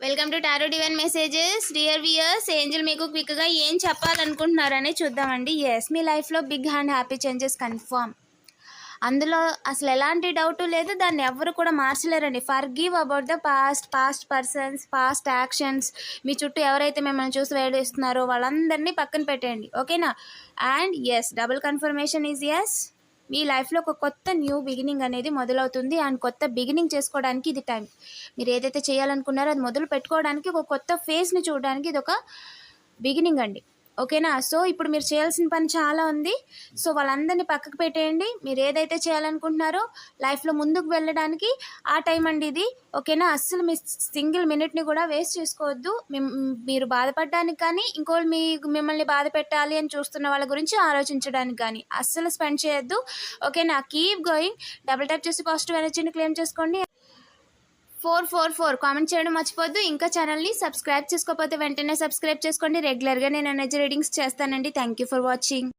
Welcome to tarot divine messages. Dear viewers angel మీకు క్విక్గా ఏం చెప్పాలనుకుంటున్నారని చూద్దామండి. ఎస్ మీ లైఫ్లో big hand happy changes confirm అందులో అసలు ఎలాంటి డౌట్ లేదు. దాన్ని ఎవరు కూడా మార్చలేరండి. For give about the past past persons past actions మీ చుట్టూ ఎవరైతే మిమ్మల్ని చూసి వేడిస్తున్నారో వాళ్ళందరినీ పక్కన పెట్టండి ఓకేనా and yes double confirmation is yes మీ లైఫ్లో ఒక కొత్త న్యూ బిగినింగ్ అనేది మొదలవుతుంది అండ్ కొత్త బిగినింగ్ చేసుకోవడానికి ఇది టైం. మీరు ఏదైతే చేయాలనుకున్నారో అది మొదలు పెట్టుకోవడానికి ఒక కొత్త ఫేస్ని చూడడానికి ఇది ఒక బిగినింగ్ అండి. ఓకేనా? సో ఇప్పుడు మీరు చేయాల్సిన పని చాలా ఉంది. సో వాళ్ళందరినీ పక్కకు పెట్టేయండి. మీరు ఏదైతే చేయాలనుకుంటున్నారో లైఫ్లో ముందుకు వెళ్ళడానికి ఆ టైం అండి ఇది. ఓకేనా? అస్సలు మీ సింగిల్ మినిట్ని కూడా వేస్ట్ చేసుకోవద్దు. మీరు బాధపడడానికి కానీ ఇంకోళ్ళు మీ మిమ్మల్ని బాధ పెట్టాలి అని చూస్తున్న వాళ్ళ గురించి ఆలోచించడానికి కానీ అస్సలు స్పెండ్ చేయొద్దు. ఓకేనా? Keep going. డబుల్ ట్యాప్ చేసి పాజిటివ్ ఎనర్జీని క్లెయిమ్ చేసుకోండి. Four four four. కామెంట్ చేయడం మర్చిపోద్దు ఇంకా ఛానల్ని సబ్స్క్రైబ్ చేసుకోకపోతే వెంటనే సబ్స్క్రైబ్ చేసుకోండి. రెగ్యులర్గా నేను ఎనర్జీ రీడింగ్స్ చేస్తానండి. Thank you for watching